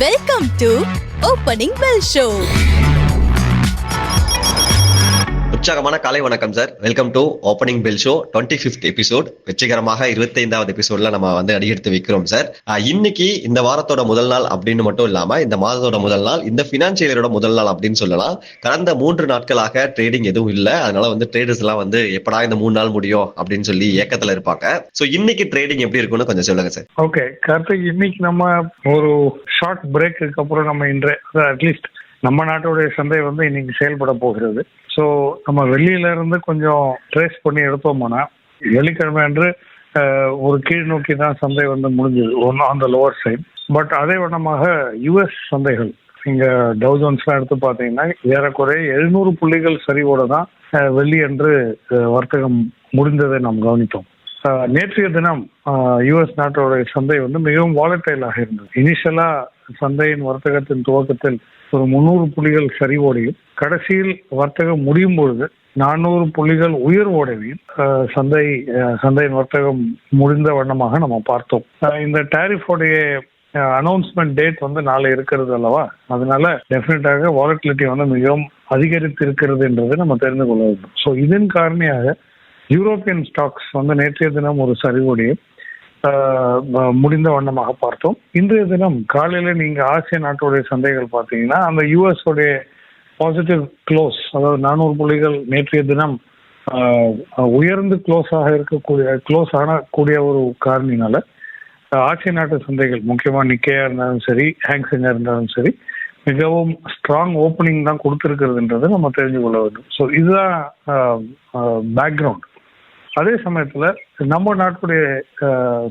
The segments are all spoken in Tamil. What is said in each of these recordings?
Welcome to opening bell show உற்சாகமான காலை வணக்கம் sir welcome to opening bell show twenty fifth episode வெற்றிகரமாக இருபத்தைந்தாவது எபிசோட்ல நம்ம வந்து அடியெடுத்து வைக்கிறோம் சார் இன்னைக்கு இந்த வாரத்தோட முதல் நாள் அப்படின்னு மட்டும் இல்லாம இந்த மாதத்தோட முதல் நாள் இந்த பினான்சியல் முதல் நாள் அப்படின்னு சொல்லலாம். கடந்த மூன்று நாட்களாக ட்ரேடிங் எதுவும் இல்லை. அதனால வந்து ட்ரேடர்ஸ் எல்லாம் வந்து எப்படா இந்த மூணு நாள் முடியும் அப்படின்னு சொல்லி ஏக்கத்துல இருப்பாங்க. சோ இன்னைக்கு ட்ரேடிங் எப்படி இருக்கும்னு கொஞ்சம் சொல்லுங்க சார் ஓகே கரெக்ட் இன்னைக்கு நம்ம ஒரு ஷார்ட் பிரேக்கு அப்புறம் நம்ம இன்றைய அட்லீஸ்ட் நம்ம நாட்டுடைய சந்தை வந்து இன்னைக்கு செயல்பட போகிறது. ஸோ நம்ம வெளியில இருந்து கொஞ்சம் ட்ரேஸ் பண்ணி எடுத்தோம்னா வெள்ளிக்கிழமை அன்று ஒரு கீழ் நோக்கி தான் சந்தை வந்து முடிஞ்சது. ஒன்று on the lower side but அதே வண்ணமாக யுஎஸ் சந்தைகள் இங்கே டவுஜோன்ஸ்லாம் எடுத்து பார்த்தீங்கன்னா ஏறக்குறைய எழுநூறு புள்ளிகள் சரிவோட தான் வெள்ளி அன்று வர்த்தகம் முடிந்ததை நாம் கவனித்தோம். நேற்றைய தினம் யுஎஸ் நாட்டோட சந்தை வந்து மிகவும் வாலட்டைலாக இருந்தது. இனிஷியலா சந்தையின் வர்த்தகத்தின் துவக்கத்தில் ஒரு முன்னூறு புள்ளிகள் சரிவோடையும் கடைசியில் வர்த்தகம் முடியும் பொழுது நானூறு புள்ளிகள் உயர்வோடையும் சந்தை சந்தையின் வர்த்தகம் முடிந்த வண்ணமாக நம்ம பார்த்தோம். இந்த டேரிஃபோடைய அனௌன்ஸ்மெண்ட் டேட் வந்து நாளை இருக்கிறது அல்லவா? அதனால டெஃபினட்டாக வாலட்டிலிட்டி வந்து மிகவும் அதிகரித்து இருக்கிறது என்றதை நம்ம தெரிந்து கொள்ள வேண்டும். ஸோ இதன் காரணியாக யூரோப்பியன் ஸ்டாக்ஸ் வந்து நேற்றைய தினம் ஒரு சரிவோடையும் முடிந்த வண்ணமாக பார்த்தோம். இன்றைய தினம் காலையில நீங்க ஆசிய நாட்டுடைய சந்தைகள் பார்த்தீங்கன்னா அந்த யூஎஸ் உடைய பாசிட்டிவ் க்ளோஸ் அதாவது நானூறு புள்ளிகள் நேற்றைய தினம் ஆஹ், உயர்ந்து க்ளோஸ் ஆக இருக்கக்கூடிய க்ளோஸ் ஆனக்கூடிய ஒரு காரணினால ஆசிய நாட்டு சந்தைகள் முக்கியமா நிக்கையா இருந்தாலும் சரி ஹேங்ஸிங்கா இருந்தாலும் சரி மிகவும் ஸ்ட்ராங் ஓப்பனிங் தான் கொடுத்துருக்கிறதுன்றதை நம்ம தெரிஞ்சு கொள்ள வேண்டும். ஸோ இதுதான் பேக்ரவுண்ட் அதே சமயத்துல நம்ம நாட்டுடைய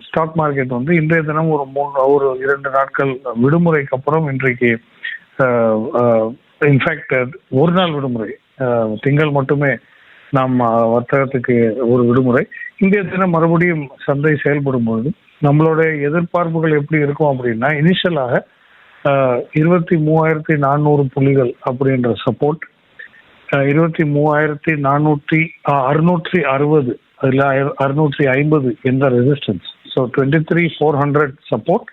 ஸ்டாக் மார்க்கெட் வந்து இன்றைய தினம் ஒரு மூணு ஒரு இரண்டு நாட்கள் விடுமுறைக்கு அப்புறம் இன்றைக்கு இன்ஃபேக்ட் ஒரு நாள் விடுமுறை. திங்கள் மட்டுமே நாம் வர்த்தகத்துக்கு ஒரு விடுமுறை. இன்றைய தினம் மறுபடியும் சந்தை செயல்படும் பொழுது நம்மளுடைய எதிர்பார்ப்புகள் எப்படி இருக்கும் அப்படின்னா இனிஷியலாக இருபத்தி மூவாயிரத்தி நானூறு புள்ளிகள் அப்படின்ற சப்போர்ட் இருபத்தி மூவாயிரத்தி நானூற்றி அறுநூற்றி அறுபது அதில் அறுநூற்றி ஐம்பது என்ற resistance so twenty three four hundred support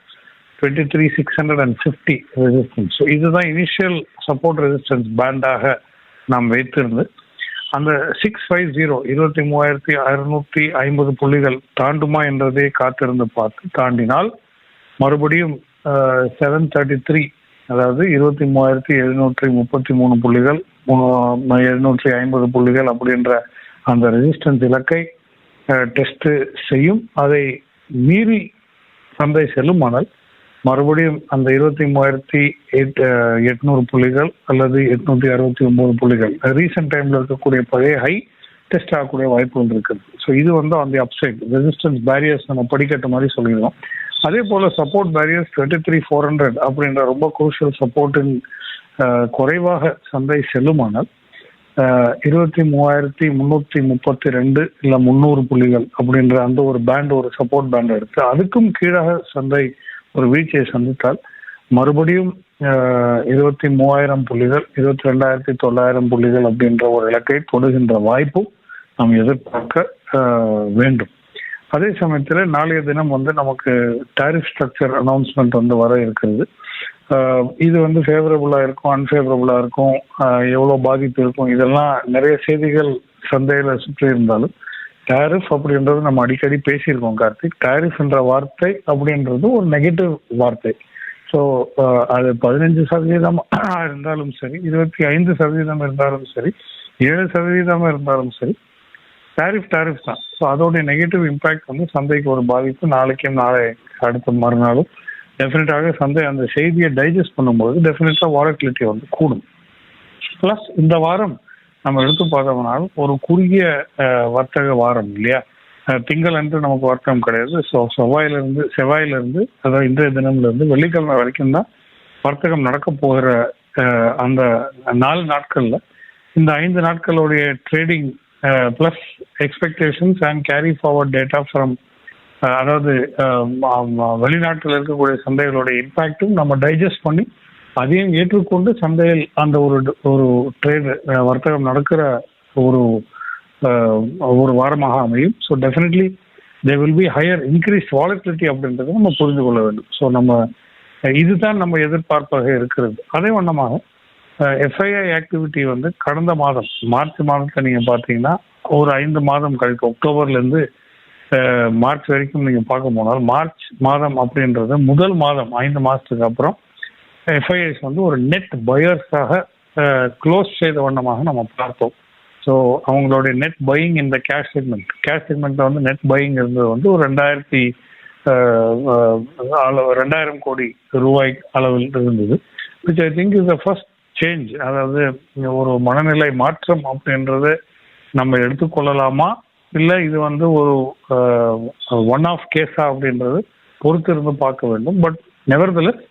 twenty three six hundred and fifty resistance so இதுதான் இனிஷியல் சப்போர்ட் ரெசிஸ்டன்ஸ் பேண்டாக நாம் வைத்திருந்து. அந்த சிக்ஸ் ஃபைவ் ஜீரோ இருபத்தி மூவாயிரத்தி அறுநூற்றி ஐம்பது புள்ளிகள் தாண்டுமா என்றதை காத்திருந்து பார்த்து தாண்டினால் மறுபடியும் செவன் தேர்ட்டி த்ரீ அதாவது இருபத்தி மூவாயிரத்தி எழுநூற்றி முப்பத்தி மூணு புள்ளிகள் எழுநூற்றி ஐம்பது புள்ளிகள் அப்படின்ற அந்த ரெசிஸ்டன்ஸ் இலக்கை டெஸ்ட் செய்யும். அதை மீறி சந்தை செல்லுமானால் மறுபடியும் அந்த இருபத்தி மூவாயிரத்தி எட் எட்நூறு புள்ளிகள் அல்லது எட்நூத்தி அறுபத்தி ஒன்பது புள்ளிகள். ரீசெண்ட் டைம்ல இருக்கக்கூடிய பழைய ஹை டெஸ்ட் ஆகக்கூடிய வாய்ப்புகள் இருக்குது. ஸோ இது வந்து அந்த அப்சைட் ரெசிஸ்டன்ஸ் பேரியர்ஸ் நம்ம படிக்கட்ட மாதிரி சொல்லிடுவோம் அதே போல support barriers twenty three four hundred அப்படின்ற ரொம்ப குரூஷியல் சப்போர்ட்டின் குறைவாக சந்தை செல்லுமானால் இருபத்தி மூவாயிரத்தி முன்னூத்தி முப்பத்தி ரெண்டு இல்ல முந்நூறு புள்ளிகள் அப்படின்ற அந்த ஒரு பேண்ட் ஒரு சப்போர்ட் பேண்ட் எடுத்து அதுக்கும் கீழாக சந்தை ஒரு வீழ்ச்சியை சந்தித்தால் மறுபடியும் இருபத்தி மூவாயிரம் புள்ளிகள் இருபத்தி ரெண்டாயிரத்தி தொள்ளாயிரம் புள்ளிகள் அப்படின்ற ஒரு இலக்கை தொடுகின்ற வாய்ப்பும் நாம் எதிர்பார்க்க ஆஹ், வேண்டும். அதே சமயத்தில் நாளைய தினம் வந்து நமக்கு டாரிஃப் ஸ்ட்ரக்சர் அனௌன்ஸ்மெண்ட் வந்து வர இருக்கிறது. இது வந்து ஃபேவரபுளாக இருக்கும் அன்ஃபேவரபுளாக இருக்கும் எவ்வளோ எவ்வளவு பாதிப்பு இருக்கும் இதெல்லாம் நிறைய செய்திகள் சந்தையில் சுற்றி இருந்தாலும் டாரிஃப் அப்படின்றது நம்ம அடிக்கடி பேசியிருக்கோம் கார்த்திக். டேரிஃப் என்ற வார்த்தை அப்படின்றது ஒரு நெகட்டிவ் வார்த்தை. ஸோ அது பதினஞ்சு சதவீதம் இருந்தாலும் சரி இருபத்தி ஐந்து சதவீதம் இருந்தாலும் சரி ஏழு சதவீதம் இருந்தாலும் சரி டேரிஃப் டேரிஃப் தான். ஸோ அதோடைய நெகட்டிவ் இம்பாக்ட் வந்து சந்தைக்கு ஒரு பாதிப்பு நாளைக்கும் நாளை அடுத்த மறுநாளும் டெஃபினட்டாக சந்தை அந்த செய்தியை டைஜஸ்ட் பண்ணும்போது டெஃபினட்டாக வாலட்டிலிட்டி வந்து கூடும். ப்ளஸ் இந்த வாரம் நம்ம எடுத்து பார்த்தோம்னால் ஒரு குறுகிய வர்த்தக வாரம் இல்லையா? திங்கள் அன்று நமக்கு வர்த்தகம் கிடையாது. ஸோ செவ்வாயிலிருந்து செவ்வாயிலிருந்து அதாவது இன்றைய தினம்லேருந்து வெள்ளிக்கிழமை வரைக்கும் தான் வர்த்தகம் நடக்க போகிற அஹ், அந்த நாலு நாட்கள்ல இந்த ஐந்து நாட்களுடைய trading plus expectations and carry forward data from அதாவது வெளிநாட்டில் இருக்கக்கூடிய சந்தைகளோட இம்பாக்டும் நம்ம டைஜஸ்ட் பண்ணி அதையும் ஏற்றுக்கொண்டு சந்தையில் அந்த ஒரு ஒரு ட்ரேட் வர்த்தகம் நடக்கிற ஒரு ஒரு வாரமாக அமையும். So definitely they will be higher increase volatility அப்படின்றத நம்ம புரிந்து கொள்ள வேண்டும். ஸோ நம்ம இதுதான் நம்ம எதிர்பார்ப்பாக இருக்கிறது. அதே வண்ணமாக எஃப்ஐஐ ஆக்டிவிட்டி வந்து கடந்த மாதம் மார்ச் மாதத்தை நீங்கள் பார்த்தீங்கன்னா ஒரு ஐந்து மாதம் கழிக்கும் அக்டோபர்லேருந்து மார்ச் வரைக்கும் நீங்கள் பார்க்க போனால் மார்ச் மாதம் அப்படின்றது முதல் மாதம் ஐந்து மாதத்துக்கு அப்புறம் எஃப்ஐஎஸ் வந்து ஒரு நெட் பயர்ஸாக க்ளோஸ் செய்த வண்ணமாக நம்ம பார்த்தோம். ஸோ அவங்களுடைய நெட் பையிங் இந்த கேஷ் செக்மெண்ட் கேஷ் செக்மெண்ட்டில் வந்து நெட் பையிங் இருந்தது வந்து ஒரு ரெண்டாயிரத்தி அளவு ரெண்டாயிரம் கோடி ரூபாய் அளவில் இருந்தது. Which I think is the first change அதாவது ஒரு மனநிலை மாற்றம் அப்படின்றத நம்ம எடுத்துக்கொள்ளலாமா? இல்லை இது வந்து ஒரு ஒன் ஆஃப் கேஸா அப்படின்றது பொறுத்து இருந்து பார்க்க வேண்டும். பட் நெவர்தலஸ்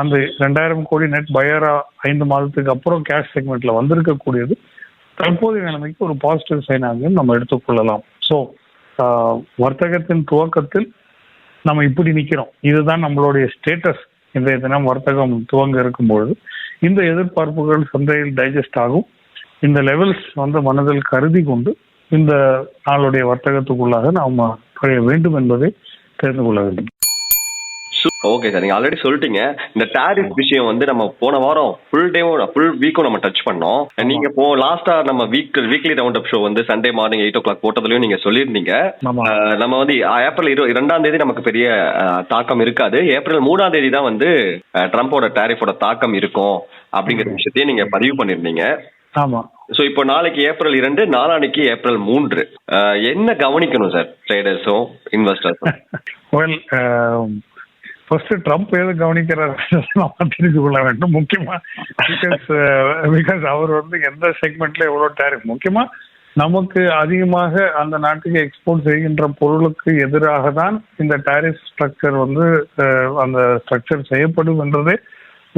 அந்த ரெண்டாயிரம் கோடி நெட் பயரா ஐந்து மாதத்துக்கு அப்புறம் கேஷ் செக்மெண்ட்ல வந்திருக்கக்கூடியது. தற்போதைய நிலைமைக்கு ஒரு பாசிட்டிவ் சைனாகவும் நம்ம எடுத்துக்கொள்ளலாம் ஸோ வர்த்தகத்தின் துவக்கத்தில் நம்ம இப்படி நிற்கிறோம் இதுதான் நம்மளுடைய ஸ்டேட்டஸ் இன்றைய தினம் வர்த்தகம் துவங்க இருக்கும்பொழுது இந்த எதிர்பார்ப்புகள் சந்தையில் டைஜஸ்ட் ஆகும். இந்த லெவல்ஸ் வந்து மனதில் கருதி கொண்டு இந்த நாளுடைய வர்த்தகத்துக்குள்ளாக நாம் நுழைய வேண்டும் என்பதை தெரிந்து கொள்ள வேண்டும். ஓகே சார் நீங்க ஆல்ரெடி சொல்லிட்டீங்க. இந்த டாரிஃப் விஷயம் வந்து நம்ம போன வாரம் ஃபுல் டேவும் ஃபுல் வீக்கும் நம்ம டச் பண்ணோம். நீங்க போ லாஸ்டா நம்ம week weekly round up show வந்து Sunday morning eight o'clock போட்டதுலயும் நீங்க சொல்லியிருந்தீங்க. நம்ம வந்து ஏப்ரல் இரு இரண்டாம் தேதி நமக்கு பெரிய தாக்கம் இருக்காது. ஏப்ரல் மூணாம் தேதி தான் வந்து அஹ், ட்ரம்போட டாரிஃபோட தாக்கம் இருக்கும் அப்படிங்கிற விஷயத்தையும் நீங்க பதிவு பண்ணிருந்தீங்க ஆமா. ஸோ இப்போ நாளைக்கு ஏப்ரல் இரண்டு நாளானைக்கு ஏப்ரல் மூன்று. என்ன கவனிக்கணும் சார் ட்ரேடர்ஸும் இன்வெஸ்டர்ஸும் வெல் ஃபர்ஸ்ட் ட்ரம்ப் எது கவனிக்கிறார் நம்ம தெரிந்து கொள்ள வேண்டும். முக்கியமா பிகாஸ் பிகாஸ் அவர் வந்து எந்த செக்மெண்ட்ல எவ்வளோ டேரிஃப் முக்கியமா நமக்கு அதிகமாக அந்த நாட்டுக்கு எக்ஸ்போர்ட் செய்கின்ற பொருளுக்கு எதிராக தான் இந்த டேரிஃப் ஸ்ட்ரக்சர் வந்து அந்த ஸ்ட்ரக்சர் செய்யப்படும் என்றதே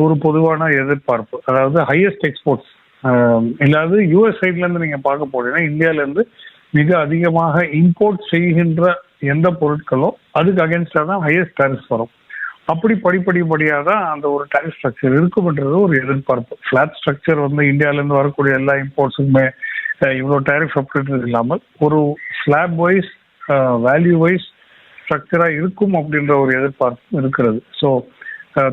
ஒரு பொதுவான எதிர்பார்ப்பு. அதாவது ஹையஸ்ட் எக்ஸ்போர்ட்ஸ் இல்லாது யூஎஸ் சைட்ல இருந்து நீங்க பார்க்க போனீங்கன்னா இந்தியால இருந்து மிக அதிகமாக இம்போர்ட் செய்கின்ற எந்த பொருட்களோ அதுக்கு அகேன்ஸ்டா தான் ஹையஸ்ட் டேரிஃப் வரும். அப்படி படிப்படிப்படியாக தான் அந்த ஒரு டேரிஃப் ஸ்ட்ரக்சர் இருக்கும்ன்றது ஒரு எதிர்பார்ப்பு. ஃபிளாட் ஸ்ட்ரக்சர் வந்து இந்தியாவிலேருந்து வரக்கூடிய எல்லா இம்போர்ட்ஸுக்குமே இவ்வளோ டேரிஃப் அப்படின்றது இல்லாமல் ஒரு ஸ்லாப் வைஸ் வேல்யூ வைஸ் ஸ்ட்ரக்சராக இருக்கும் அப்படின்ற ஒரு எதிர்பார்ப்பு இருக்கிறது. ஸோ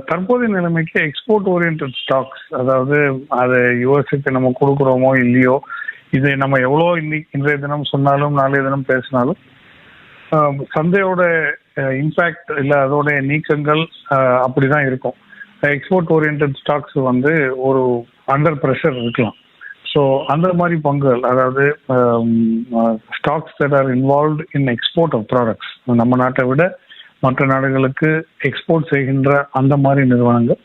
தற்போதைய நிலைமைக்கு எக்ஸ்போர்ட் ஓரியன்ட் ஸ்டாக்ஸ் அதாவது அதை யுஎஸ்க்கு நம்ம கொடுக்குறோமோ இல்லையோ இதை நம்ம எவ்வளோ இன்னைக்கு இன்றைய தினம் சொன்னாலும் நாளைய தினம் பேசினாலும் சந்தையோட இம்பேக்ட் இல்லை அதோட நீக்கங்கள் அப்படி அப்படிதான் இருக்கும். எக்ஸ்போர்ட் ஓரியன்ட் ஸ்டாக்ஸ் வந்து ஒரு அண்டர் ப்ரெஷர் இருக்கலாம். ஸோ அந்த மாதிரி பங்குகள் அதாவது stocks that are involve in export of products நம்ம நாட்டை விட மற்ற நாடுகளுக்கு எக்ஸ்போர்ட் செய்கின்ற அந்த மாதிரி நிறுவனங்கள்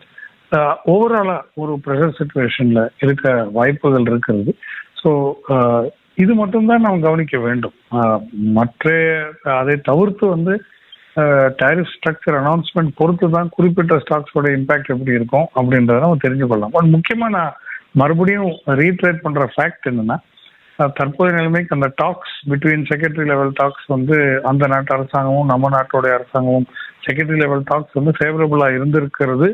ஓவராலா ஒரு ப்ரெஷர் சுச்சுவேஷன்ல இருக்க வாய்ப்புகள் இருக்கிறது. ஸோ இது மட்டும்தான் நாம் கவனிக்க வேண்டும். மற்ற அதை தவிர்த்து வந்து டேரிஃப் ஸ்ட்ரக்சர் அனௌன்ஸ்மெண்ட் பொறுத்து தான் குறிப்பிட்ட ஸ்டாக்ஸோட இம்பாக்ட் எப்படி இருக்கும் அப்படின்றத நம்ம தெரிஞ்சு கொள்ளலாம் பட் முக்கியமாக நான் மறுபடியும் ரீட்ரேட் பண்ற ஃபேக்ட் என்னன்னா தற்போதைய நிலைமைக்கு அந்த talks between secretary level talks வந்து அந்த நாட்டு அரசாங்கமும் நம்ம நாட்டோடைய அரசாங்கமும் செக்ரட்டரி லெவல் டாக்ஸ் வந்து ஃபேவரபுளா இருந்திருக்கிறது.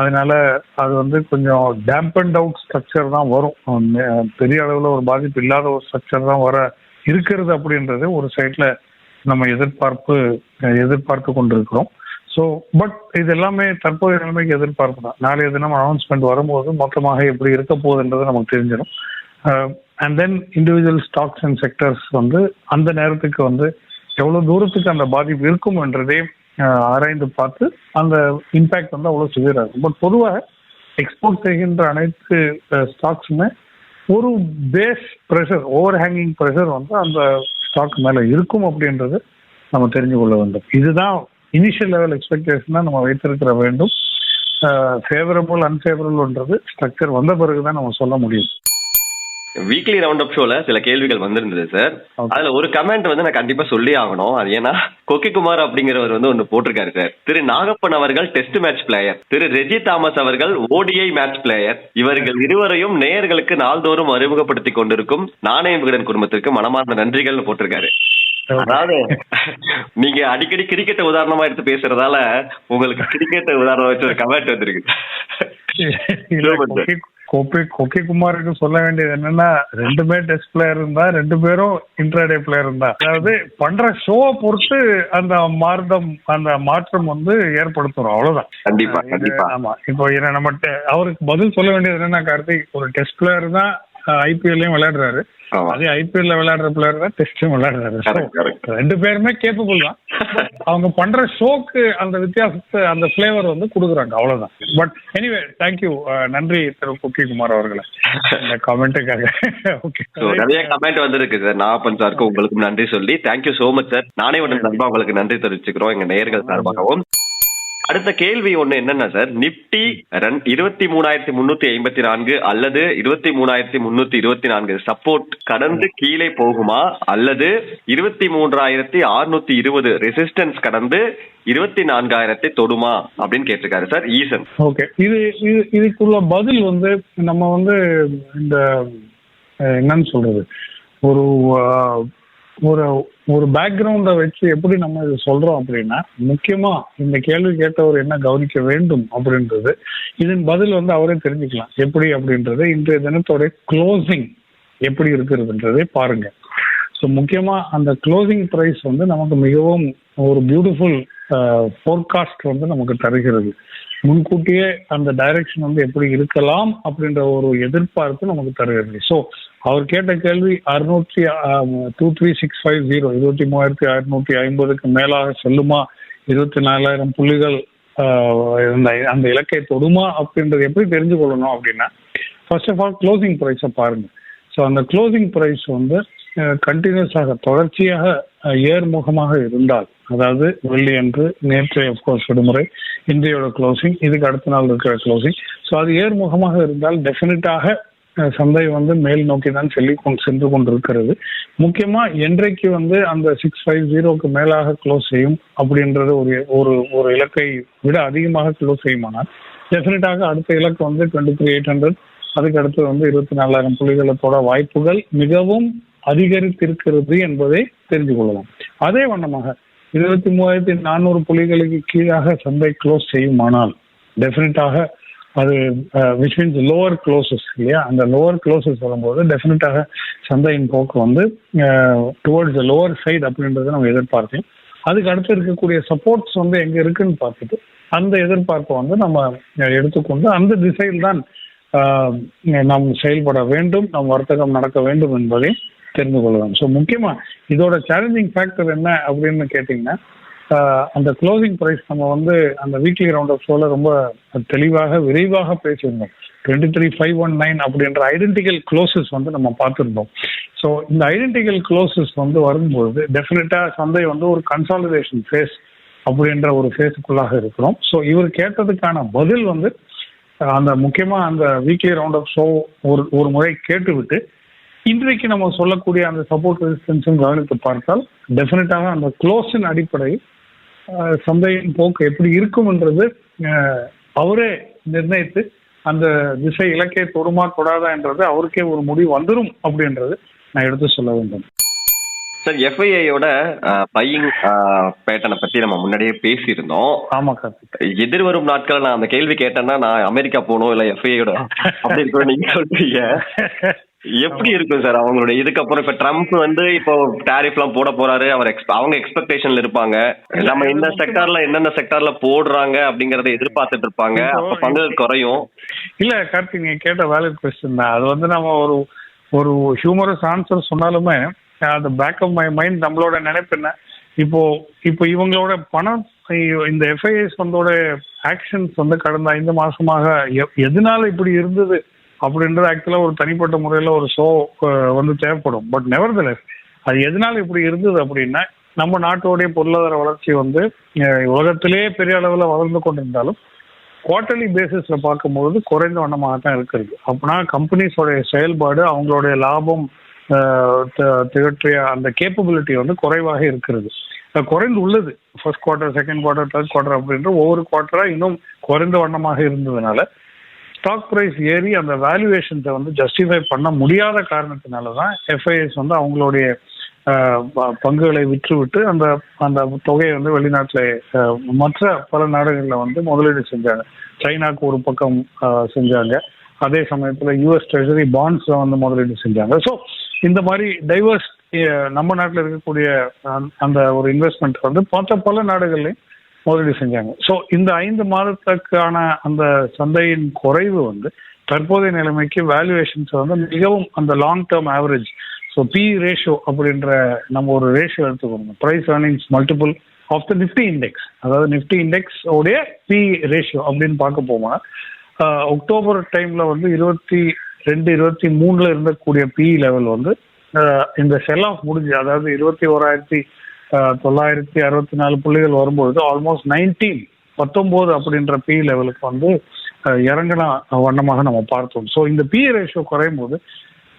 அதனால அது வந்து கொஞ்சம் டேம்பன்ட் அவுட் ஸ்ட்ரக்சர் தான் வரும். பெரிய அளவில் ஒரு பாதிப்பு இல்லாத ஒரு ஸ்ட்ரக்சர் தான் வர இருக்கிறது அப்படின்றது ஒரு சைட்ல நம்ம எதிர்பார்ப்பு எதிர்பார்த்து கொண்டிருக்கிறோம். ஸோ பட் இது எல்லாமே தற்போதைய நிலைமைக்கு எதிர்பார்ப்பு தான். நாளைய தினம் அனௌன்ஸ்மெண்ட் வரும்போது மொத்தமாக எப்படி இருக்க போகுதுன்றது நமக்கு தெரிஞ்சிடும். And then individual stocks and sectors வந்து அந்த நேரத்துக்கு வந்து எவ்வளவு தூரத்துக்கு அந்த பாதிப்பு இருக்கும் என்றதே ஆராய்ந்து பார்த்து அந்த இம்பாக்ட் வந்து அவ்வளவு சிவியரா இருக்கும் பட் பொதுவாக எக்ஸ்போர்ட் செய்கின்ற அனைத்து ஸ்டாக்ஸுமே ஒரு base pressure over hanging pressure வந்து அந்த ஸ்டாக் மேல இருக்கும் அப்படின்றது நம்ம தெரிஞ்சு கொள்ள வேண்டும். இதுதான் இனிஷியல் லெவல் எக்ஸ்பெக்டேஷன் நம்ம வைத்திருக்கிற வேண்டும். ஃபேவரபிள் அன்ஃபேவரபிள்ன்றது ஸ்ட்ரக்சர் வந்த பிறகு தான் நம்ம சொல்ல முடியும். வீக்லி ரவுண்ட் அப் ஷோல சில கேள்விகள் வந்திருந்தது சார். அதுல ஒரு கமெண்ட் வந்து நான் கண்டிப்பா சொல்லி ஆகணும். அது ஏன்னா கொக்கிக்குமார் அப்படிங்கிறவர் வந்து ஒன்னு போட்டிருக்காரு சார் திரு நாகப்பன் அவர்கள் டெஸ்ட் மேட்ச் பிளேயர் திரு ரெஜி தாமஸ் அவர்கள் ஓடிஐ மேட்ச் பிளேயர் இவர்கள் இருவரையும் நேயர்களுக்கு நாள்தோறும் அறிமுகப்படுத்தி கொண்டிருக்கும் நாணய விகடன் குடும்பத்திற்கு மனமார்ந்த நன்றிகள்னு போட்டிருக்காரு. அதாவது நீங்க அடிக்கடி கிரிக்கெட்டை உதாரணமா எடுத்து பேசுறதால உங்களுக்கு கிரிக்கெட்டை உதாரணம் வச்சு ஒரு கமெண்ட் வந்திருக்கு கோபி கொக்கி குமாருக்கு சொல்ல வேண்டியது என்னன்னா ரெண்டுமே டெஸ்ட் பிளேயர் இருந்தா ரெண்டு பேரும் இன்டர்டே பிளேயர் இருந்தா. அதாவது பண்ற ஷோவை பொறுத்து அந்த மாறுதம் அந்த மாற்றம் வந்து ஏற்படுத்துறோம் அவ்வளவுதான். கண்டிப்பா ஆமா. இப்போ என்ன நம்ம அவருக்கு பதில் சொல்ல வேண்டியது என்னன்னா கார்த்திக் ஒரு டெஸ்ட் பிளேயர் தான் ஐபிஎல்லையும் விளையாடுறாரு. அதே ஐபிஎல்ல விளையாடுற பிளேயர் தான் டெஸ்டும் விளையாடுறாரு. ரெண்டு பேருமே கேப்பபிள் தான். அவங்க பண்ற ஷோக்கு அந்த வித்தியாசத்தை அந்த ஃபிளேவர் வந்து கொடுக்குறாங்க. அவ்வளவுதான். பட் எனிவே தேங்க்யூ நன்றி திரு குக்கி குமார் அவர்களே. இந்த கமெண்ட்டுக்காக ஓகே நிறைய கமெண்ட் வந்திருக்கு சார். நாகப்பன் சாருக்கு உங்களுக்கு நன்றி சொல்லி. Thank you so much sir. நானே உடனே சார்பா உங்களுக்கு நன்றி தெரிவிச்சுக்கிறோம். எங்க நேயர்கள் சார்பாகவும். அடுத்த கேள்வி ஒண்ணு என்னன்னா சார்? நிப்டி ரன் இருபத்தி மூணாயிரத்தி முன்னூத்தி ஐம்பத்தி நான்கு அல்லது இருபத்தி மூணாயிரத்தி முன்னூத்தி இருபத்தி நான்கு சப்போர்ட் கடந்து கீழே போகுமா? அல்லது இருபத்தி மூன்றாயிரத்தி அறுநூத்தி இருபது ரெசிஸ்டன்ஸ் கடந்து இருபத்தி நான்காயிரத்தை தொடுமா? அப்படின்னு கேட்டிருக்காரு சார் ஈசன். ஓகே இது இது இதுக்குள்ள பதில் வந்து நம்ம வந்து இந்த என்னன்னு சொல்றது? ஒரு ஒரு ஒரு பேக்ரவுண்டை வச்சு எப்படி நம்ம இது சொல்றோம் அப்படின்னா முக்கியமா இந்த கேள்வி கேட்டவர் என்ன கவனிக்க வேண்டும் அப்படின்றது இதன் பதில் வந்து அவரே தெரிஞ்சுக்கலாம். எப்படி அப்படின்றது இன்றைய தினத்தோட க்ளோசிங் எப்படி இருக்கிறதுன்றதை பாருங்க. ஸோ முக்கியமா அந்த க்ளோசிங் ப்ரைஸ் வந்து நமக்கு மிகவும் ஒரு பியூட்டிஃபுல் ஃபோர்காஸ்ட் வந்து நமக்கு தருகிறது. முன்கூட்டியே அந்த டைரக்ஷன் வந்து எப்படி இருக்கலாம் அப்படின்ற ஒரு எதிர்பார்ப்பு நமக்கு தருகிறது. ஸோ அவர் கேட்ட கேள்வி அறுநூற்றி two three six five zero இருபத்தி மூவாயிரத்தி அறுநூற்றி ஐம்பதுக்கு மேலாக செல்லுமா? இருபத்தி நாலாயிரம் புள்ளிகள் ஆஹ், அந்த இலக்கை தொடுமா? அப்படின்றது எப்படி தெரிஞ்சு கொள்ளணும் அப்படின்னா ஃபர்ஸ்ட் ஆஃப் ஆல் க்ளோசிங் ப்ரைஸை பாருங்க. ஸோ அந்த க்ளோசிங் ப்ரைஸ் வந்து கண்டினியூஸாக தொடர்ச்சியாக ஏர்முகமாக இருந்தால் அதாவது வெள்ளி அன்று நேற்று கோர்ஸ் விடுமுறை இன்றையோட க்ளோசிங் இதுக்கு அடுத்த நாள் இருக்கிற க்ளோசிங் ஸோ அது ஏர்முகமாக இருந்தால் டெஃபினட்டாக சந்தை வந்து மேல் நோக்கி தான் செல்லி கொண்டு சென்று கொண்டிருக்கிறது. முக்கியமா என்றைக்கு வந்து அந்த சிக்ஸ் ஃபைவ் ஜீரோக்கு மேலாக க்ளோஸ் செய்யும் அப்படின்றது ஒரு ஒரு ஒரு இலக்கை விட அதிகமாக க்ளோஸ் செய்யுமானால் டெஃபினட்டாக அடுத்த இலக்கு வந்து டுவெண்ட்டி த்ரீ எயிட் ஹண்ட்ரட் அதுக்கு அடுத்து வந்து இருபத்தி நாலாயிரம் புள்ளிகளத்தோட வாய்ப்புகள் மிகவும் அதிகரித்திருக்கிறது என்பதை தெரிந்து கொள்ளலாம். அதே வண்ணமாக இருபத்தி மூவாயிரத்தி நானூறு புள்ளிகளுக்கு கீழாக சந்தை க்ளோஸ் செய்யுமானால் டெஃபினட்டாக அது விச் மீன்ஸ் லோவர் க்ளோசஸ் இல்லையா? அந்த லோவர் க்ளோசஸ் வரும்போது டெஃபினட்டாக சந்தையின் போக்கு வந்து டுவர்ட்ஸ் லோவர் சைடு அப்படின்றத நம்ம எதிர்பார்த்தோம். அதுக்கு அடுத்து இருக்கக்கூடிய சப்போர்ட்ஸ் வந்து எங்க இருக்குன்னு பார்த்துட்டு அந்த எதிர்பார்ப்பை வந்து நம்ம எடுத்துக்கொண்டு அந்த திசையில் தான் நாம் செயல்பட வேண்டும் நம் வர்த்தகம் நடக்க வேண்டும் என்பதை தெரிந்து கொள்ளலாம். ஸோ முக்கியமா இதோட சேலஞ்சிங் ஃபேக்டர் என்ன அப்படின்னு கேட்டிங்கன்னா அந்த க்ளோசிங் ப்ரைஸ் நம்ம வந்து அந்த வீக்லி ரவுண்ட் ஆஃப் ஷோல ரொம்ப தெளிவாக விரைவாக பேசியிருந்தோம். Twenty three five one nine அப்படின்ற ஐடென்டிக்கல் க்ளோசஸ் வந்து நம்ம பார்த்துருந்தோம். ஸோ இந்த ஐடென்டிக்கல் க்ளோசஸ் வந்து வரும்போது டெஃபினட்டா சந்தை வந்து ஒரு கன்சாலிடேஷன் ஃபேஸ் அப்படின்ற ஒரு ஃபேஸுக்குள்ளாக இருக்கிறோம். ஸோ இவர் கேட்டதுக்கான பதில் வந்து அந்த முக்கியமா அந்த வீக்லி ரவுண்ட் ஆஃப் ஷோ ஒரு ஒரு முறை கேட்டுவிட்டு இன்றைக்கு நம்ம சொல்லக்கூடிய அந்த சப்போர்ட் ரெசிஸ்டன்ஸும் கவனித்து பார்த்தால் டெஃபினட்டாக அந்த க்ளோஸின் அடிப்படையில் சந்தையின் போக்கு எப்படி இருக்கும்ன்றது அஹ், அவரே நிர்ணயித்து அந்த திசை இலக்கை தொடுமா தொடாதா என்றது அவருக்கே ஒரு முடிவு வந்துடும் அப்படின்றது நான் எடுத்து சொல்ல வேண்டும். சார் எஃப்ஐஐயோட பையிங் பேட்டனை பத்தி நம்ம முன்னாடியே பேசியிருந்தோம். ஆமா எதிர்வரும் நாட்கள் நான் அந்த கேள்வி கேட்டேன்னா நான் அமெரிக்கா போகணும் இல்ல எஃப்ஐயோட அப்படின்னு நீங்க சொல்றீங்க. எப்படி இருக்கும் சார் அவங்களுடைய இதுக்கப்புறம் இப்ப ட்ரம்ப் வந்து இப்போ டாரிஃப் எல்லாம் போட போறாரு. அவர் அவங்க எக்ஸ்பெக்டேஷன்ல இருப்பாங்க. நம்ம இந்த செக்டார்ல என்னென்ன செக்டார்ல போடுறாங்க அப்படிங்கறத எதிர்பார்த்துட்டு இருப்பாங்க. அப்ப பங்கு குறையும். இல்ல கார்த்திக் நீங்க கேட்ட வேலிட் கொஸ்டின் தான். அது வந்து நம்ம ஒரு ஒரு ஹியூமரஸ் ஆன்சர் சொன்னாலுமே அந்த பேக் ஆஃப் மை மைண்ட் நம்மளோட நினைப்பு என்ன? இப்போ இப்போ இவங்களோட பணம் இந்த எஃப்ஐஎஸ் வந்தோட ஆக்ஷன்ஸ் வந்து கடந்த ஐந்து மாசமாக எ- எதனால இப்படி இருந்தது? அப்படின்றது ஆக்சுவலா ஒரு தனிப்பட்ட முறையில ஒரு ஷோ வந்து தேவைப்படும். பட் நெவர்தலெஸ் அது எதனால இப்படி இருந்தது அப்படின்னா நம்ம நாட்டோடைய பொருளாதார வளர்ச்சி வந்து உலகத்திலேயே உலகத்திலே பெரிய அளவில் வளர்ந்து கொண்டிருந்தாலும் குவார்டர்லி பேசிஸ்ல பார்க்கும்பொழுது குறைந்த வண்ணமாக தான் இருக்கிறது அப்படின்னா கம்பெனிஸோடைய செயல்பாடு அவங்களுடைய லாபம் திகற்றிய அந்த கேப்பபிலிட்டி வந்து குறைவாக இருக்கிறது. குறைந்து உள்ளது. First quarter second quarter third quarter அப்படின்ற ஒவ்வொரு குவார்டராக இன்னும் குறைந்த வண்ணமாக இருந்ததுனால ஸ்டாக் பிரைஸ் ஏறி அந்த வேல்யூவேஷன்ஸை வந்து ஜஸ்டிஃபை பண்ண முடியாத காரணத்தினால தான் எஃப்ஐஎஸ் வந்து அவங்களுடைய பங்குகளை விற்றுவிட்டு அந்த அந்த தொகையை வந்து வெளிநாட்டில் மற்ற பல நாடுகளில் வந்து முதலீடு செஞ்சாங்க. சைனாக்கு ஒரு பக்கம் செஞ்சாங்க. அதே சமயத்தில் யூஎஸ் ட்ரெஷரி பாண்ட்ஸில் வந்து முதலீடு செஞ்சாங்க. ஸோ இந்த மாதிரி டைவர்ஸ் நம்ம நாட்டில் இருக்கக்கூடிய அந்த- அந்த ஒரு இன்வெஸ்ட்மெண்ட் வந்து மற்ற பல நாடுகள்லையும் முதலீடு செஞ்சாங்க. ஸோ இந்த ஐந்து மாதத்துக்கான அந்த சந்தையின் குறைவு வந்து தற்போதைய நிலைமைக்கு வேல்யூவேஷன்ஸ் வந்து மிகவும் அந்த long term average so P ratio அப்படின்ற நம்ம ஒரு ரேஷியோ எடுத்துக்கணும் price earnings multiple of the Nifty index அதாவது நிஃப்டி இண்டெக்ஸ் உடைய பி ரேஷியோ அப்படின்னு பார்க்க போமா அக்டோபர் டைம்ல வந்து இருபத்தி ரெண்டு இருபத்தி மூணுல இருந்தக்கூடிய பி லெவல் வந்து இந்த செல் ஆஃப் முடிஞ்சு அதாவது இருபத்தி ஓராயிரத்தி தொள்ளாயிரத்தி அறுபத்தி நாலு புள்ளிகள் வரும்பொழுது ஆல்மோஸ்ட் நைன்டீன் பத்தொன்பது அப்படின்ற பி லெவலுக்கு வந்து இறங்கின வண்ணமாக நம்ம பார்த்தோம். ஸோ இந்த பி ரேஷியோ குறையும் போது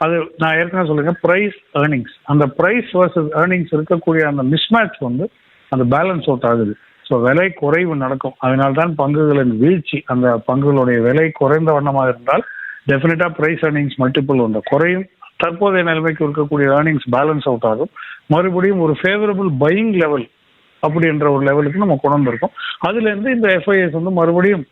அது நான் ஏற்கனவே சொல்லுங்க ப்ரைஸ் ஏர்னிங்ஸ் அந்த ப்ரைஸ் வர்சஸ் ஏர்னிங்ஸ் இருக்கக்கூடிய அந்த மிஸ்மேட்ச் வந்து அந்த பேலன்ஸ் அவுட் ஆகுது. ஸோ விலை குறைவு நடக்கும். அதனால்தான் பங்குகளின் வீழ்ச்சி அந்த பங்குகளுடைய விலை குறைந்த வண்ணமாக இருந்தால் டெஃபினட்டா பிரைஸ் ஏர்னிங்ஸ் மல்டிபிள் வந்து குறையும். தற்போதைய நிலைமைக்கு இருக்கக்கூடிய ஏர்னிங்ஸ் பேலன்ஸ் அவுட் ஆகும். மறுபடியும் ஒரு ஃபேவரபிள் பையிங் லெவல் அப்படின்ற ஒரு லெவலுக்கு நம்ம கொண்டு வந்திருக்கோம் அதுல இருந்து இந்த எஃப்ஐஎஸ் வந்து மறுபடியும்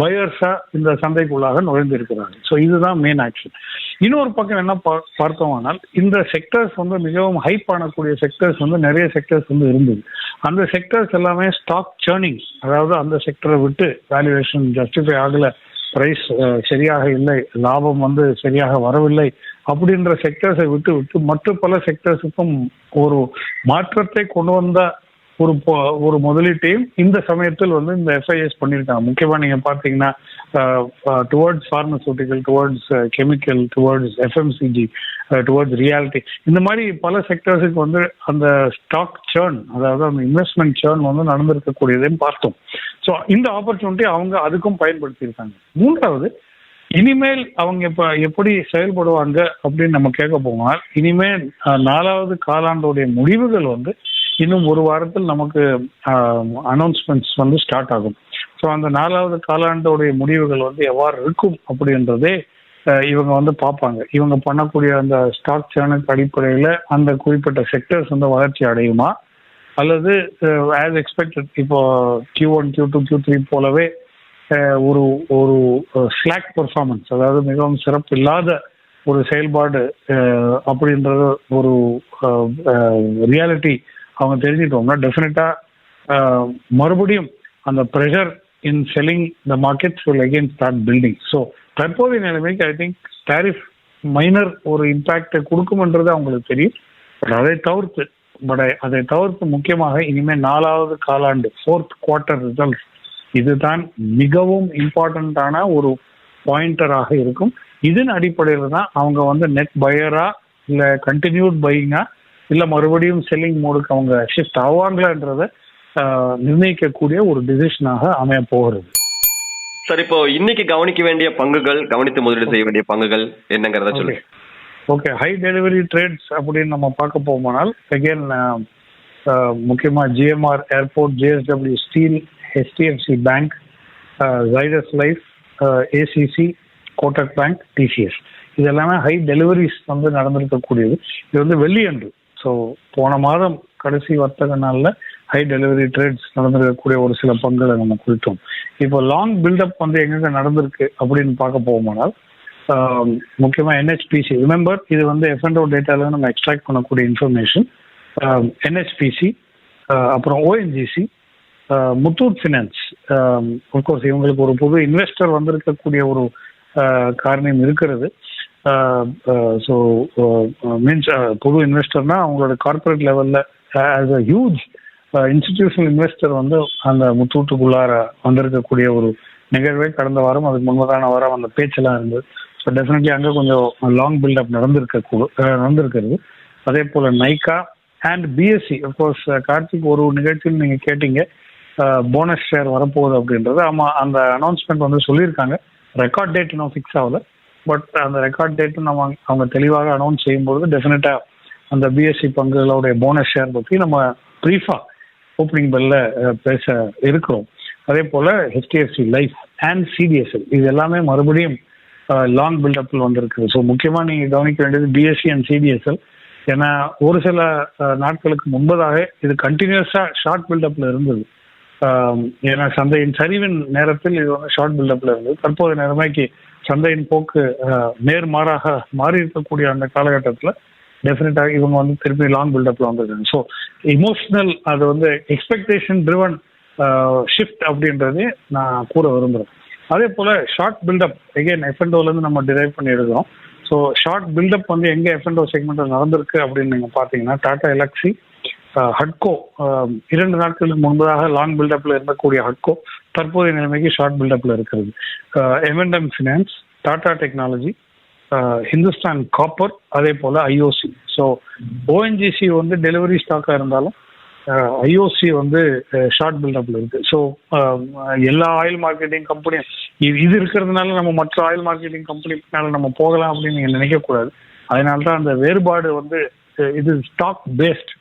பயர்ஸா இந்த சந்தைக்குள்ளாக நுழைந்திருக்கிறாங்க ஸோ இதுதான் மெயின் ஆக்ஷன் இன்னொரு பக்கம் என்ன பார்த்தோம்னால் இந்த செக்டர்ஸ் வந்து மிகவும் ஹைப் ஆனக்கூடிய செக்டர்ஸ் வந்து நிறைய செக்டர்ஸ் வந்து இருந்தது. அந்த செக்டர்ஸ் எல்லாமே ஸ்டாக் சேர்னிங் அதாவது அந்த செக்டரை விட்டு வேல்யூவேஷன் ஜஸ்டிஃபை ஆகலை பிரைஸ் சரியாக இல்லை லாபம் வந்து சரியாக வரவில்லை அப்படின்ற செக்டர்ஸை விட்டு விட்டு மற்ற பல செக்டர்ஸுக்கும் ஒரு மாற்றத்தை கொண்டு வந்த ஒரு ஒரு முதலீட்டையும் இந்த சமயத்தில் வந்து இந்த எஃப்ஐஎஸ் பண்ணியிருக்காங்க. முக்கியமா நீங்க பாத்தீங்கன்னா towards pharmaceutical towards chemical towards FMCG towards realty இந்த மாதிரி பல செக்டர்ஸுக்கு வந்து அந்த ஸ்டாக் சேர்ன் அதாவது அந்த இன்வெஸ்ட்மெண்ட் சேர்ன் வந்து நடந்திருக்கக்கூடியதையும் பார்த்தோம். ஸோ இந்த ஆப்பர்ச்சுனிட்டி அவங்க அதுக்கும் பயன்படுத்தியிருக்காங்க. மூன்றாவது இனிமேல் அவங்க இப்ப எப்படி செயல்படுவாங்க அப்படின்னு நம்ம கேட்க போனால் இனிமேல் நாலாவது காலாண்டோடைய முடிவுகள் வந்து இன்னும் ஒரு வாரத்தில் நமக்கு அனௌன்ஸ்மெண்ட்ஸ் வந்து ஸ்டார்ட் ஆகும். ஸோ அந்த நாலாவது காலாண்டோடைய முடிவுகள் வந்து எவ்வாறு இருக்கும் அப்படின்றதே இவங்க வந்து பார்ப்பாங்க. இவங்க பண்ணக்கூடிய அந்த ஸ்டாக் சேனல் அடிப்படையில் அந்த குறிப்பிட்ட செக்டர்ஸ் வந்து வளர்ச்சி அடையுமா? அல்லது ஆஸ் எக்ஸ்பெக்டட் இப்போ Q one Q two Q three போலவே ஒரு ஒரு ஸ்லாக் பர்ஃபார்மன்ஸ் அதாவது மிகவும் சிறப்பு இல்லாத ஒரு செயல்பாடு அப்படின்றது ஒரு ரியாலிட்டி அவங்க தெரிஞ்சுட்டோம்னா டெஃபினட்டா மறுபடியும் அந்த pressure in selling the markets will again start building so தற்போதைய நிலைமைக்கு ஐ திங்க் டேரிஃப் மைனர் ஒரு இம்பாக்டை கொடுக்கும்ன்றது அவங்களுக்கு தெரியும். பட் அதை தவிர்த்து பட் அதை தவிர்த்து முக்கியமாக இனிமேல் நாலாவது காலாண்டு ஃபோர்த் குவார்ட்டர் ரிசல்ட்ஸ் இதுதான் மிகவும் இம்பார்ட்டண்ட்டான ஒரு பாயிண்டராக இருக்கும். இதன் அடிப்படையில் தான் அவங்க வந்து நெட் பையரா இல்லை கண்டினியூட் பையிங்கா இல்லை மறுபடியும் செல்லிங் மோடுக்கு அவங்க ஷிஃப்ட் ஆவாங்களான்றத நிர்ணயிக்கக்கூடிய ஒரு டிசிஷனாக அமைய போகிறது. சார் இப்போ இன்னைக்கு கவனிக்க வேண்டிய பங்குகள் கவனித்து முதலீடு செய்ய வேண்டிய பங்குகள் என்னங்கிறத சொல்லுங்க. ஓகே ஹை டெலிவரி ட்ரேட்ஸ் அப்படின்னு நம்ம பார்க்க போகுமானால் அகெயின் முக்கியமா GMR airport JSW steel HDFC bank Zydus life ACC Kotak bank TCS இது எல்லாமே ஹை டெலிவரிஸ் வந்து நடந்திருக்கக்கூடியது. இது வந்து வெள்ளியன்று ஸோ போன மாதம் கடைசி வர்த்தக நாளில் ஹை டெலிவரி ட்ரேட்ஸ் நடந்திருக்கக்கூடிய ஒரு சில பங்குகளை நம்ம குறித்தோம். இப்போ லாங் பில்டப் வந்து எங்கெங்க நடந்திருக்கு அப்படின்னு பார்க்க போகுமானால் முக்கியமாக என்ஹெச்பிசி ரிமெம்பர் இது வந்து எஃப்என்ஓ டேட்டால நம்ம எக்ஸ்ட்ராக்ட் பண்ணக்கூடிய இன்ஃபர்மேஷன் என்ஹெச்பிசி அப்புறம் ஓஎன்ஜிசி முத்தூட் ஃபினான்ஸ் கோர்ஸ் இவங்களுக்கு ஒரு புது இன்வெஸ்டர் வந்திருக்கக்கூடிய ஒரு ஆஹ் காரணம் இருக்கிறது. ஸோ மீன்ஸ் புது இன்வெஸ்டர்னா அவங்களோட கார்பரேட் லெவல்ல as a huge institutional investor வந்து அந்த முத்தூட்டுக்குள்ளார வந்திருக்கக்கூடிய ஒரு நிகழ்வே கடந்த வாரம் அதுக்கு முன்பதான வாரம் அந்த பேச்செல்லாம் இருந்தது. ஸோ டெஃபினெட்லி அங்கே கொஞ்சம் லாங் பில்டப் நடந்திருக்க நடந்திருக்கிறது. அதே போல் Nykaa and PSC of course Karthik ஒரு நிகழ்ச்சியில் நீங்கள் கேட்டீங்க. போனஸ் ஷேர் வரப்போகுது அப்படின்றது. ஆமாம் அந்த அனௌன்ஸ்மெண்ட் வந்து சொல்லியிருக்காங்க. ரெக்கார்ட் டேட் இன்னும் ஃபிக்ஸ் ஆகல. பட் அந்த ரெக்கார்ட் டேட் நம்ம அவங்க தெளிவாக அனௌன்ஸ் செய்யும்போது டெஃபினட்டாக அந்த பிஎஸ்சி பங்குகளுடைய போனஸ் ஷேர் பற்றி நம்ம ப்ரீஃபாக ஓப்பனிங் பெல்ல பேச இருக்கிறோம். அதே போல் ஹெச்டிஎஃப்சி லைஃப் அண்ட் சிடிஎஸ்எல் இது எல்லாமே மறுபடியும் லாங் பில்டப்பில் வந்திருக்கு ஸோ முக்கியமாக நீங்கள் கவனிக்க வேண்டியது பிஎஸ்சி அண்ட் சிபிஎஸ்எல் ஏன்னா ஒரு சில நாட்களுக்கு முன்பதாக இது கண்டினியூஸாக ஷார்ட் பில்டப்பில் இருந்தது. ஏன்னா சந்தையின் சரிவின் நேரத்தில் இது வந்து ஷார்ட் பில்டப்ல இருந்தது. தற்போதைய நிலைமைக்கு சந்தையின் போக்கு நேர் நேர்மாறாக மாறி இருக்கக்கூடிய அந்த காலகட்டத்தில் டெஃபினட்டாக இவங்க வந்து திருப்பி லாங் பில்டப்ல வந்திருக்காங்க. ஸோ இமோஷனல் அது வந்து எக்ஸ்பெக்டேஷன் ட்ரிவன் ஷிஃப்ட் அப்படின்றதே நான் கூற விரும்புகிறேன் அதே போல ஷார்ட் பில்டப் எகைன் எஃப்என்டோல இருந்து நம்ம டிரைவ் பண்ணி எடுக்கிறோம். ஸோ ஷார்ட் பில்டப் வந்து எங்க எஃப்என்டோ செக்மெண்ட்ல நடந்திருக்கு அப்படின்னு நீங்க பாத்தீங்கன்னா டாடா எலக்ஸி ஹட்கோ இரண்டு நாட்களுக்கு முன்பதாக லாங் பில்டப்ல இருந்தக்கூடிய ஹட்கோ தற்போதைய நிலைமைக்கு ஷார்ட் பில்டப்ல இருக்கிறது. MNM finance Tata technology Hindustan copper அதே போல ஐஓசி ஸோ ஓஎன்ஜிசி வந்து டெலிவரி ஸ்டாக்காக இருந்தாலும் ஐஓசி வந்து ஷார்ட் பில்டப்ல இருக்கு. ஸோ எல்லா ஆயில் மார்க்கெட்டிங் கம்பெனியும் இது இது இருக்கிறதுனால நம்ம மற்ற ஆயில் மார்க்கெட்டிங் கம்பெனினால நம்ம போகலாம் அப்படின்னு நீங்க நினைக்கக்கூடாது அதனால்தான் அதனால தான் அந்த வேறுபாடு வந்து இது ஸ்டாக் பேஸ்ட்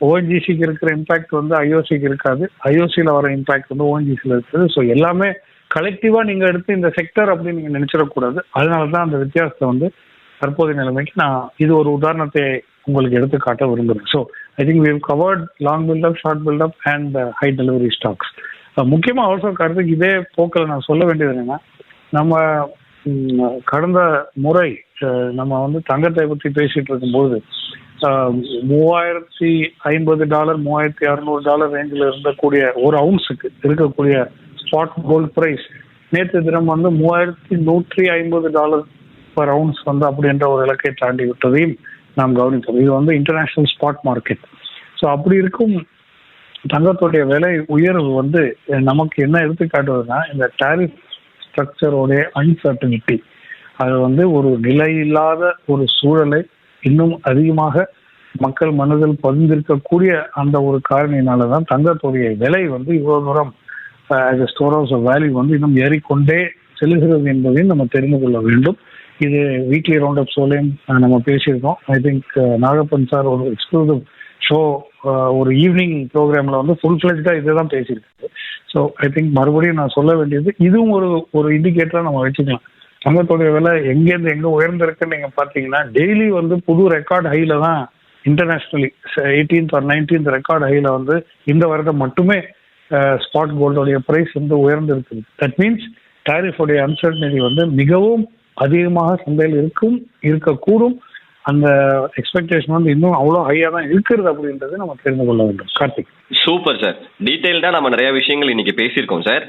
ஓஎன்ஜிசிக்கு இருக்கிற இம்பாக்ட் வந்து ஐஓசிக்கு இருக்காது. ஐஓசியில் வர இம்பாக்ட் வந்து ஓஎன்ஜிசியில் இருக்குது. ஸோ எல்லாமே கலெக்டிவாக நீங்கள் எடுத்து இந்த செக்டர் அப்படின்னு நீங்கள் நினச்சிடக்கூடாது அதனால தான் அந்த வித்தியாசத்தை வந்து தற்போதைய நிலைமைக்கு நான் இது ஒரு உதாரணத்தை உங்களுக்கு எடுத்து காட்ட விரும்புகிறேன். So I think we've covered long buildup short buildup and high delivery stocks முக்கியமாக அவசர கருத்துக்கு இதே போக்கில் நான் சொல்ல வேண்டியது என்னன்னா நம்ம கடந்த முறை நம்ம வந்து தங்கத்தை பற்றி பேசிட்டு இருக்கும்போது மூவாயிரத்தி ஐம்பது டாலர் மூவாயிரத்தி அறுநூறு டாலர் ரேஞ்சில் இருந்தக்கூடிய ஒரு அவுன்ஸுக்கு இருக்கக்கூடிய ஸ்பாட் கோல்ட் ப்ரைஸ் நேற்று தினம் வந்து மூவாயிரத்தி நூற்றி ஐம்பது டாலர் பர் அவுன்ஸ் வந்து அப்படின்ற ஒரு இலக்கை தாண்டி விட்டதையும் நாம் கவனித்தோம். இது வந்து இன்டர்நேஷனல் ஸ்பாட் மார்க்கெட் ஸோ அப்படி இருக்கும் தங்கத்துடைய விலை உயர்வு வந்து நமக்கு என்ன எடுத்துக்காட்டுவதுன்னா இந்த டாரிஃப் ஸ்ட்ரக்சரோடைய அன்சர்டனிட்டி அது வந்து ஒரு நிலையில்லாத ஒரு சூழலை இன்னும் அதிகமாக மக்கள் மனதில் பதிந்திருக்கக்கூடிய அந்த ஒரு காரணியினால தான் தங்கத்துடைய விலை வந்து இவ்வளவு தூரம் ஸ்டோர் ஹவுஸ் வேல்யூ வந்து இன்னும் ஏறிக்கொண்டே செல்கிறது என்பதையும் நம்ம தெரிந்து கொள்ள வேண்டும். இது வீக்லி ரவுண்ட் அப் ஷோலையும் நம்ம பேசியிருக்கோம். ஐ திங்க் நாகப்பன் சார் ஒரு எக்ஸ்க்ளூசிவ் ஷோ ஒரு ஈவினிங் ப்ரோக்ராம்ல வந்து ஃபுல் ஃபிளெஜ்டா இதை தான் பேசியிருக்காரு. ஸோ ஐ திங்க் மறுபடியும் நான் சொல்ல வேண்டியது இதுவும் ஒரு ஒரு இண்டிகேட்டரா நம்ம வச்சுக்கலாம். தங்கத்துடைய விலை எங்கேருந்து எங்க உயர்ந்திருக்குன்னு நீங்க பாத்தீங்கன்னா டெய்லி வந்து புது ரெக்கார்ட் ஹைல தான் internationally eighteenth or nineteenth record ஹைல வந்து இந்த வருடம் மட்டுமே ஸ்பாட் கோல்டோடைய பிரைஸ் வந்து உயர்ந்திருக்குது. தட் மீன்ஸ் டாரிஃபுடைய அன்சர்டனிட்டி வந்து மிகவும் அதிகமாக சந்தையில் இருக்கும் இருக்கக்கூடும். அந்த எக்ஸ்பெக்டேஷன் வந்து இன்னும் அவ்வளோ ஹையாக தான் இருக்கிறது அப்படின்றது நம்ம தெரிந்து கொள்ள வேண்டும். கார்த்திக். சூப்பர் சார் டீடைல்டா நம்ம நிறைய விஷயங்கள் இன்னைக்கு பேசியிருக்கோம் சார்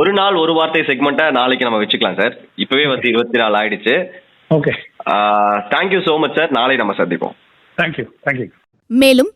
ஒரு நாள் ஒரு வார்த்தை செக்மெண்ட்டை நாளைக்கு நம்ம வச்சுக்கலாம் சார் இப்பவே வந்து இருபத்தி நாலு ஆயிடுச்சு. Okay thank you so much sir நாளை நம்ம சந்திப்போம். தேங்க்யூ தேங்க்யூ மேலும்